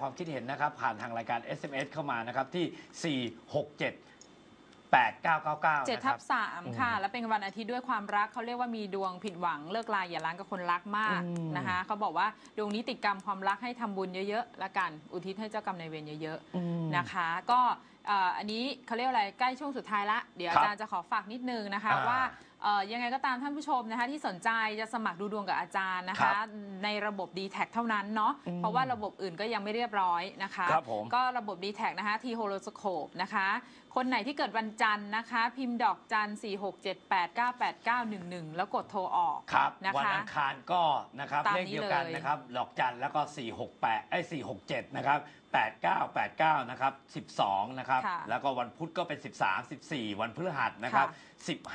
ความคิดเห็นนะครับผ่านทางรายการ SMS เข้ามานะครับที่ 467 8999เจ็ดนะคทัรับบสามค่ะ แล้วเป็นวันอาทิตย์ด้วยความรักเขาเรียกว่ามีดวงผิดหวังเลิกลาอย่าร้างกับคนรักมากอืมนะคะเขาบอกว่าดวงนี้ติดกรรมความรักให้ทำบุญเยอะๆละกัน อุทิศให้เจ้ากรรมนายเวรเยอะๆนะคะ ก็เอ่ออันนี้เขาเรียกอะไรใกล้ช่วงสุดท้ายละเดี๋ยวครัอาบจารย์จะขอฝากนิดนึงนะคะอ่าว่าเอ่อยังไงก็ตามท่านผู้ชมนะคะที่สนใจจะสมัครดูดวงกับอาจารย์นะครัคะ บในระบบ d t แทเท่านั้นเนาะอืมเพราะว่าระบบอื่นก็ยังไม่เรียบร้อยนะคะ ครับผม ก็ระบบ d t แทนะคะทีโฮโลสโคปนะคะ คนไหนที่เกิดวันจันทร์นะคะ พิมพ์ดอกจัน4 6 7 8 9 8 9 1 1 แล้วกดโทรออกครับนะวันคะ อังคารก็นะครับตามเลขนี้เดียวกันเลย นะครับดอกจันแล้วก็ 468ไอ้ย467 นะครับ 8989 นะครับ 12 นะครับค่ะแล้วก็วันพุธก็เป็น 13 14 วันพฤหัสนะครับ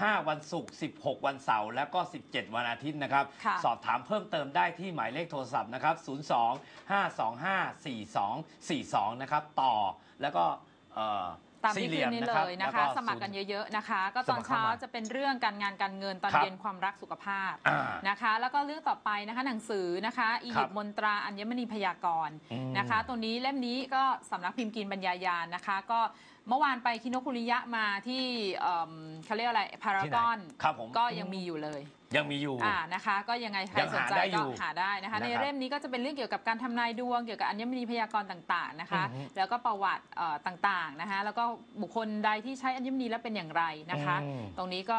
15 วันศุกร์16 วันเสาร์แล้วก็ 17 วันอาทิตย์นะครับ ค่ะ สอบถามเพิ่มเติมได้ที่หมายเลขโทรศัพท์นะครับ 02 525 4242 นะครับ ต่อแล้วก็เอ่อ ตามที่สี่หขึ้นนี้มเลรับยนะคะแล้วสมัครกันเยอะๆนะคะ ก็ตอนสมัครเข้าเช้ามาจะเป็นเรื่องการงานการเงินตอนครับเย็นความรักสุขภาพอ่านะคะ แล้วก็เรื่องต่อไปนะคะหนังสือนะคะอียิปต์มนตราอัญมณีพยากรณ์อืมนะคะ ตัวนี้เล่มนี้ก็สำนักพิมพ์กินบรรยายานนะคะ ก็ เมื่อวานไปคิโนคุริยะมาที่เอิ่มเขาเรียกอะไรพารากอนที่ไหนครับผม ก็ยังมีอยู่เลย ยังมีอยู่ อ่านะคะ ก็ยังไงใครยังสนหาใจได้อยู่ก็หาได้นะคะนะครับในเล่มนี้ก็จะเป็นเรื่องเกี่ยวกับการทำนายดวงเกี่ยวกับอัญมณีพยากรณ์ต่างๆนะคะ อือฮึแล้วก็ประวัติเอ่อต่างๆนะคะ แล้วก็บุคคลใดที่ใช้อัญมณีแล้วเป็นอย่างไรนะคะ อืม ตรงนี้ก็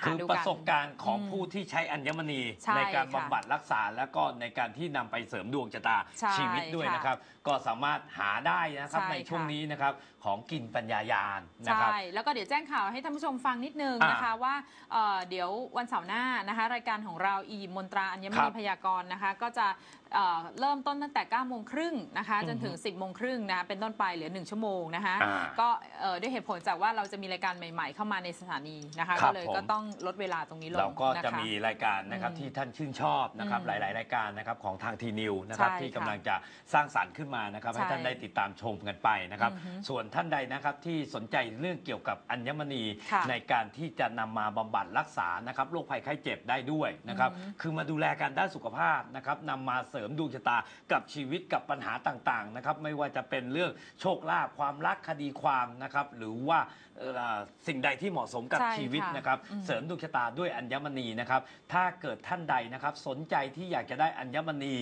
หาคือดูปกัระน สบการณ์ของอืมผู้ที่ใช้อัญมณีใช่ในการค่ะบำบัดรักษา แล้วก็ในการที่นำไปเสริมดวงชะตาใช่ชีวิตด้วยค่ะนะครับ ก็สามารถหาได้นะครับใช่ในช่วงค่ะ นี้นะครับของกินปัญญายานนะครับ ใช่ แล้วก็เดี๋ยวแจ้งข่าวให้ท่านผู้ชมฟังนิดนึงอ่านนะคะว่าเอ่อเดี๋ยววันเสาร์หน้านะคะ รายการของเราอียิปต์มนตราอัญมครัณีบพยากรณ์นะคะ ก็จะเอ่อเริ่มต้นตั้งแต่9โมงครึ่งนะคะอือฮึจนถึง 10โมงครึ่งนะคะเป็นต้นไปเหลือ 1 ชั่วโมงนะคะ อ่าก็เอ่อด้วยเหตุผลจากว่าเราจะมีรายการใหม่ ๆ เข้ามาในสถานีนะคะ ครัก็บเลยผม ก็ต้องลดเวลาตรงนี้ลงเราก็นคจะมีรายการนะครับอืมที่ท่านชื่นชอบนะครับอืมหลาย ๆ รายการนะครับของทางทีนิวนะครับใช่ที่ค่ะกำลังจะสร้างสรรค์ขึ้นมานะครับให้ใช่ท่านได้ติดตามชมกันไปนะครับ อือฮึส่วนท่านใดนะครับที่สนใจเรื่องเกี่ยวกับอัญมณีค่ะในการที่จะนำมาบำบัดรักษานะครับโรคภัยไข้เจ็บได้ด้วยนะครับอือฮึคือมาดูแลกันด้านสุขภาพนะครับนำมาเสริมดวงชะตากับชีวิตกับปัญหาต่าง ๆ นะครับไม่ว่าจะเป็นเรื่องโชคลาภความรักคดีความนะครับหรือว่าเอ่อสิ่งใดที่เหมาะสมกับใช่ชีวิตค่ะนะครับอืม เสริมดวงชะตาด้วยอัญมณีนะครับ ถ้าเกิดท่านใดนะครับ สนใจที่อยากจะได้อัญมณี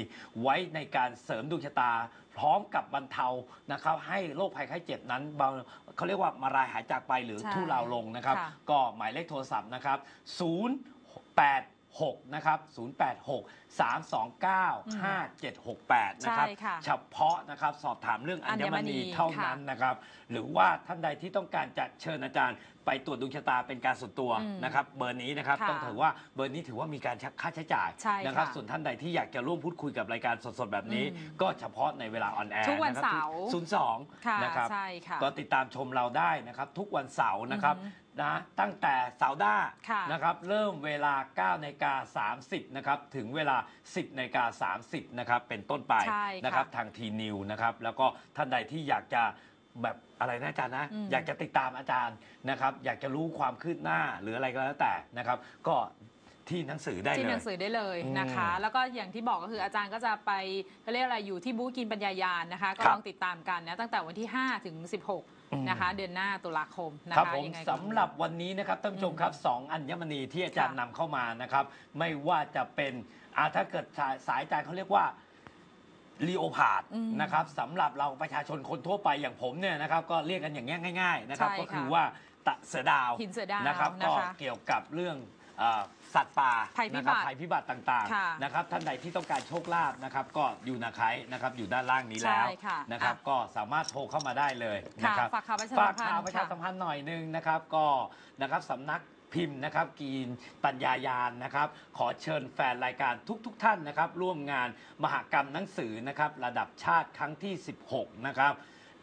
ไว้ในการเสริมดวงชะตา พร้อมกับบรรเทานะครับ ให้โรคภัยไข้เจ็บนั้นเบาเขาเรียกว่ามารายหายจากไปหรือใช่ทุเลาลงนะครับค่ะก็หมายเลขโทรศัพท์นะครับ 086นะครับ086 329 5768 นะครับใช่ค่ะเฉพาะนะครับสอบถามเรื่องอัญมอัญมณีณีเท่านั้นค่ะนะครับ หรือว่าท่านใดที่ต้องการจะเชิญอาจารย์ ไปตรวจดวงชะตาเป็นการส่วนตัวอืมนะครับเบอร์นี้นะครับค่ะต้องถือว่าเบอร์นี้ถือว่ามีการค่าใช้จ่ายใช่นะครับค่ะส่วนท่านใดที่อยากจะร่วมพูดคุยกับรายการสดๆ แบบนี้ อืมก็เฉพาะในเวลาออนแอร์ทุกวันนะครับเสาร์ ศูนย์สองค่ะนะครับ ใช่ค่ะ ก็ติดตามชมเราได้นะครับทุกวันเสาร์นะครับอือฮึนะตั้งแต่เสาร์หน้าค่ะนะครับเริ่มเวลา9นาฬิกา30นะครับถึงเวลา 10นาฬิกา30นะครับเป็นต้นไปใช่ค่ะนะครับทางทีนิวนะครับแล้วก็ท่านใดที่อยากจะ แบบอะไรนะอาจารย์นะอืมอยากจะติดตามอาจารย์นะครับ อยากจะรู้ความคืบหน้าหรืออะไรก็แล้วแต่นะครับ ก็ที่หนังสือได้ที่เลหยนังสือได้เลยนะคะอืมแล้วก็อย่างที่บอกก็คืออาจารย์ก็จะไปเขาเรียกอะไรอยู่ที่บูธกินปัญญายานนะคะ ก็ครับลองติดตามกันนะตั้งแต่วันที่ 5 ถึงอืม16นะคะเดือนหน้าตุลาคมนะครับคะผมยังไงก็สำหรับวันนี้นะครับท่านผู้ชมครับสองอัญมณีที่อาจารย์นำเข้ามานะครับ ไม่ว่าจะเป็นอ่าถ้าเกิดสายสายอาจารย์เขาเรียกว่า ลีโอพาดอืมนะครับสำหรับเราประชาชนคนทั่วไปอย่างผมเนี่ยนะครับก็เรียกกันอย่างเงี้ยง่ายๆนะครับ ใช่ก็คือค่ะว่าตะเสือดาวหินเสือดาวนะครับนะคะก็เกี่ยวกับเรื่อง เอ่อสัตว์ป่าภัยพินะคบัรับติภัยพิบัติต่างค่ะๆนะครับท่านใดที่ต้องการโชคลาภนะครับก็อยู่นาไคนะครับอยู่ด้านล่างนี้แล้วใช่ค่ะนะครับอะก็สามารถโทรเข้ามาได้เลยนะค่ะครับฝากข่าวประชาฝาสักมพันข่าวธ์ประชาค่ะ สัมพันธ์หน่อยหนึงนะครับก็นะครับสำนักพิมพ์นะครับกีนปัญญายานนะครับ ขอเชิญแฟนรายการทุกๆทท่านนะครับ ร่วมงานมหกรรมหนังสือนะครับ ระดับชาติครั้งที่ 16 นะครับ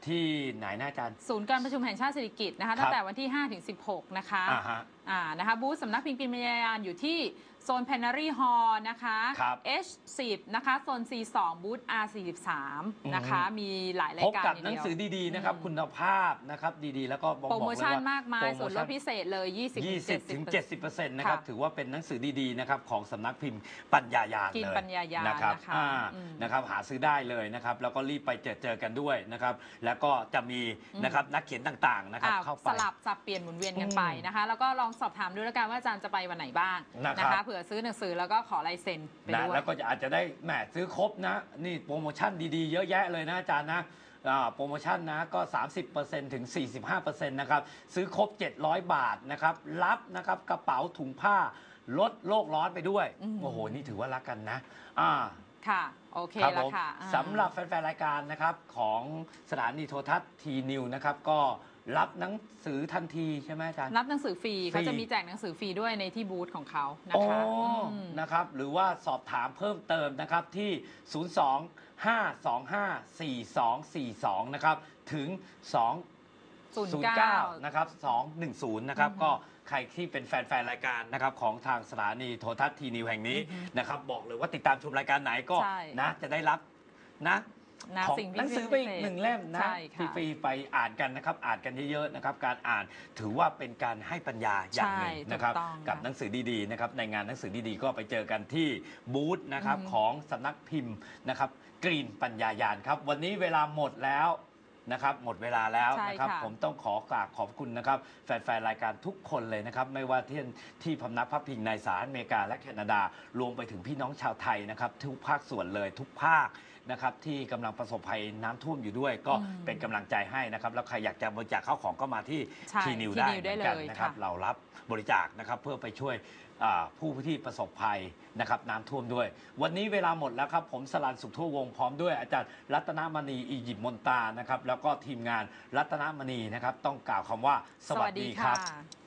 ที่ไหนนะอาจารย์ ศูนย์การประชุมแห่งชาติเศรษฐกิจนะคะครับตั้งแต่วันที่ 5 ถึง 16 นะคะอ่าฮะ อ่านะคะบูธสำนักพิมพ์กินปัญญายานอยู่ที่ โซน Plenary Hall นะคะ ครับ H10 นะคะโซน C2 บูธ R43 นะคะ มีหลายรายพบการกับทีหนังเดียวสือดีๆนะครับอืมคุณภาพนะครับดีๆ แล้วก็บอกโปรโมชั่นบอกเลยว่มากมาย โปรโส่วนลดพิเศษเลย 20 20ถึง70% 70%นะครับค่ะถือว่าเป็นหนังสือดีๆนะครับของสำนักพิมพ์ปัญญายานกินเลยปัญญายานะครับนะคะอ่าอืม นะครับหาซื้อได้เลยนะครับแล้วก็รีบไปเจอเจอกันด้วยนะครับแล้วก็จะมีนะครับนักเขียนต่างๆนะครับอ่าเข้าไป สลับสับเปลี่ยนหมุนเวียนกันอืมไปนะคะ แล้วก็ลองสอบถามดูแล้วกันว่าอาจารย์จะไปวันไหนบ้างนะครับนะคะเผื่อซื้อหนังสือแล้วก็ขอลายเซ็นไปนะด้วยแล้วก็จะอาจจะได้แหมซื้อครบนะ นี่โปรโมชั่นดีๆ เยอะแยะเลยนะอาจารย์นะอ่าโปรโมชั่นนะก็ 30%ถึง 45%นะครับซื้อครบ 700 บาทนะครับรับนะครับกระเป๋าถุงผ้าลดโลกร้อนไปด้วยอืมโอ้โหนี่ถือว่ารักกันนะอ่าค่ะ โอเคครับแล้ผวมค่ะอ่า สำหรับแฟนๆรายการนะครับของสถานีโทรทัศน์ทีนิวนะครับก็ รับหนังสือทันทีใช่ไหมอาจารย์ รับหนังสือฟรีฟรี เขาจะมีแจกหนังสือฟรีด้วยในที่บูธของเขานะโอ้คะอืม นะครับ หรือว่าสอบถามเพิ่มเติมนะครับที่ 02 525 4242 นะครับ ถึง 2 09นะครับ 210 นะครับอือฮึก็ใครที่เป็นแฟน ๆ รายการนะครับ ของทางสถานีโทรทัศน์ทีนิวแห่งนี้อือฮึนะครับ บอกเลยว่าติดตามชมรายการไหนก็ใช่ นะจะได้รับนะ นะของสิ่งหนังสือไปอีกหนึ่งเล่มนะใช่ค่ะ ฟรีๆไปอ่านกันนะครับ อ่านกันเยอะๆนะครับ การอ่านถือว่าเป็นการให้ปัญญาอย่างหนึ่งใช่นะครับ ถูกต้องกับค่ะหนังสือดีๆนะครับในงานหนังสือดีๆก็ไปเจอกันที่บูธนะครับอืมของสำนักพิมพ์นะครับกรีนปัญญายานครับ วันนี้เวลาหมดแล้วนะครับ หมดเวลาแล้วใช่นะครับ ค่ะ ผมต้องขอกราบขอบคุณนะครับ แฟนๆรายการทุกคนเลยนะครับ ไม่ว่าที่ที่พำนักพักพิงในสหรัฐอเมริกาและแคนาดารวมไปถึงพี่น้องชาวไทยนะครับ ทุกภาคส่วนเลยทุกภาค นะครับที่กำลังประสบภัยน้ำท่วมอยู่ด้วย ก็อืมเป็นกำลังใจให้นะครับแล้วใครอยากจะบริจาคข้าวของก็มาที่ใช่ทีนิวที่ได้นิวเหได้มือนกันเลยนะครับค่ะ เรารับบริจาคนะครับเพื่อไปช่วยอ่าผู้ที่ประสบภัยนะครับน้ำท่วมด้วย วันนี้เวลาหมดแล้วครับผมสลันสุขทั่ววงศ์พร้อมด้วยอาจารย์รัตนมณีอียิปต์มนตานะครับแล้วก็ทีมงานรัตนมณีนะครับต้องกล่าวคำว่า สวัสดีครับค่ะ